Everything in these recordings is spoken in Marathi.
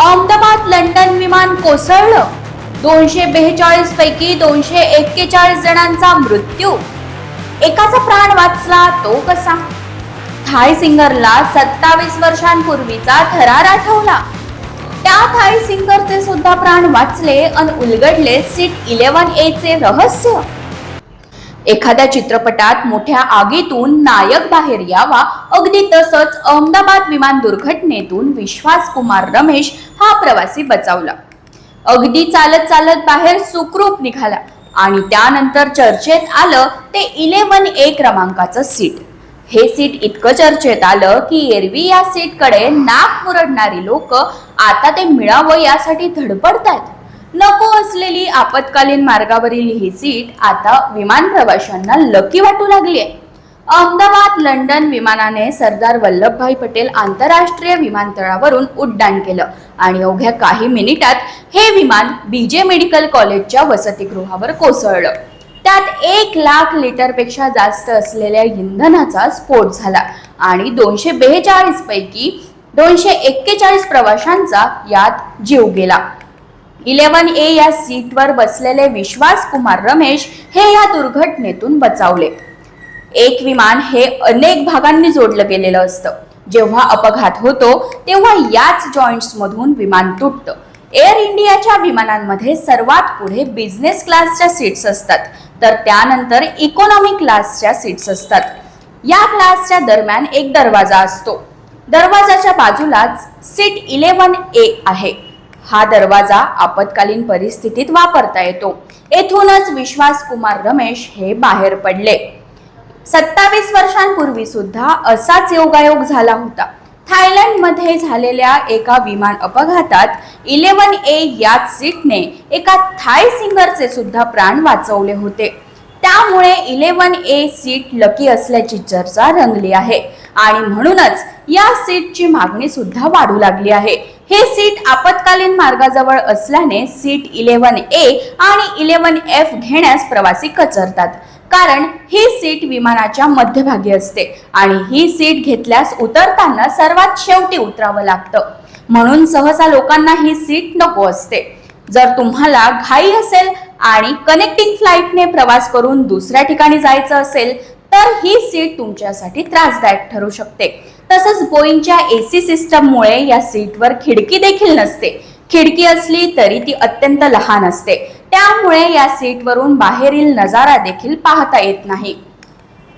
अहमदाबाद लंडन विमान कोसळलं. दोनशे बेचाळीस पैकी दोनशे एक्केचाळीस जणांचा मृत्यू. एकाचा प्राण वाचला तो कसा? थाय सिंगरला सत्तावीस वर्षांपूर्वीचा थरार आठवला. त्या थाय सिंगरचे सुद्धा प्राण वाचले आणि उलगडले सीट इलेव्हन ए चे रहस्य. एखाद्या चित्रपटात मोठ्या आगीतून नायक बाहेर यावा. अगदी तसंच अहमदाबाद विमान दुर्घटनेतून विश्वास कुमार रमेश हा प्रवासी बचावला. अगदी चालत चालत बाहेर सुखरूप निघाला आणि त्यानंतर चर्चेत आलं ते इलेव्हन ए क्रमांकाचं सीट. हे सीट इतकं चर्चेत आलं की एरवी या सीटकडे नाक मुरडणारी लोक आता ते मिळावं यासाठी धडपडत आहेत नको असलेली आपत्कालीन मार्गावरील ही सीट आता विमान प्रवाशांना लकी वाटू लागली आहे अहमदाबाद लंडन विमानाने सरदार वल्लभभाई पटेल आंतरराष्ट्रीय विमानतळावरून उड्डाण केलं आणि अवघ्या काही मिनिटात हे विमान बीजे मेडिकल कॉलेजच्या वसतिगृहावर कोसळलं. त्यात एक लाख लिटरपेक्षा जास्त असलेल्या इंधनाचा स्फोट झाला आणि दोनशे बेचाळीस पैकी दोनशे एक्केचाळीस प्रवाशांचा यात जीव गेला. इलेव्हन ए या सीटवर बसलेले विश्वास कुमार रमेश हे या दुर्घटनेतून बचावले. एक विमान हे अनेक भागांनी जोडलं गेलेलं असतं. जेव्हा अपघात होतो तेव्हा याच जॉईंट्स मधून विमान तुटतं. एअर इंडियाच्या विमानांमध्ये सर्वात पुढे बिझनेस क्लासच्या सीट्स असतात तर त्यानंतर इकॉनॉमी क्लासच्या सीट्स असतात. या क्लासच्या दरम्यान एक दरवाजा असतो. दरवाजाच्या बाजूलाच सीट इलेव्हन ए आहे. हा दरवाजा आपत्कालीन परिस्थितीत वापरता येतो. येथूनच विश्वास कुमार रमेश हे बाहेर पडले. सत्तावीस वर्षांपूर्वी सुद्धा असाच योगायोग झाला होता. थायलंडमध्ये झालेल्या एका विमान अपघातात इलेवन ए याच सीटने एका थाय सिंगरचे सुद्धा प्राण वाचवले होते. त्यामुळे इलेवन ए सीट लकी असल्याची चर्चा रंगली आहे आणि म्हणूनच या सीटची मागणी सुद्धा वाढू लागली आहे. हे सीट आपत्कालीन मार्गाजवळ असल्याने सीट इलेव्हन ए आणि इलेव्हन एफ घेण्यास प्रवासी कचरतात. कारण ही सीट विमानाच्या मध्यभागी असते आणि ही सीट घेतल्यास उतरताना सर्वात शेवटी उतरावं लागतं. म्हणून सहसा लोकांना ही सीट नको असते. जर तुम्हाला घाई असेल आणि कनेक्टिंग फ्लाईटने प्रवास करून दुसऱ्या ठिकाणी जायचं असेल तर ही सीट तुमच्यासाठी त्रासदायक ठरू शकते. तसंच बोईंगच्या एसी सिस्टममुळे या सीटवर खिडकी देखील नसते. खिडकी असली तरी ती अत्यंत लहान असते. त्यामुळे या सीटवरून बाहेरील नजारा देखील पाहता येत नाही.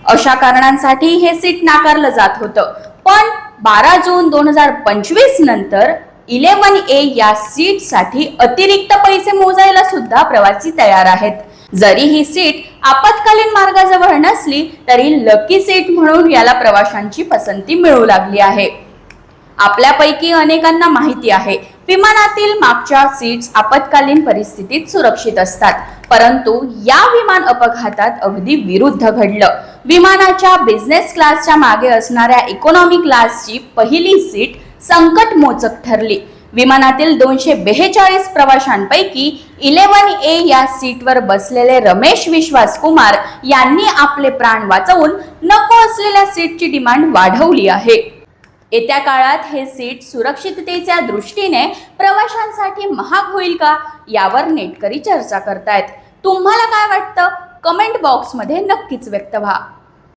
अशा कारणांसाठी हे सीट नाकारलं जात होतं. पण बारा जून दोन हजार पंचवीस नंतर इलेव्हन ए या सीटसाठी अतिरिक्त पैसे मोजायला सुद्धा प्रवासी तयार आहेत. जरी ही सीट आपत्कालीन मार्गाजवळ नसली तरी लकी सीट म्हणून याला प्रवाशांची पसंती मिळू लागली आहे. आपल्यापैकी अनेकांना माहिती आहे विमानातील मागच्या सीट्स आपत्कालीन परिस्थितीत सुरक्षित असतात. परंतु या विमान अपघातात अगदी विरुद्ध घडलं. विमानाच्या बिझनेस क्लासच्या मागे असणाऱ्या इकॉनॉमी क्लासची पहिली सीट संकट मोचक ठरली. विमानातील दोनशे बेहेचाळीस प्रवाशांपैकी इलेव्हन ए या सीटवर बसलेले रमेश विश्वास कुमार यांनी आपले प्राण वाचवून नको असलेल्या सीटची डिमांड वाढवली आहे. येत्या काळात हे सीट सुरक्षिततेच्या दृष्टीने प्रवाशांसाठी महाग होईल का यावर नेटकरी चर्चा करतायत. तुम्हाला काय वाटतं? कमेंट बॉक्समध्ये नक्कीच व्यक्त व्हा.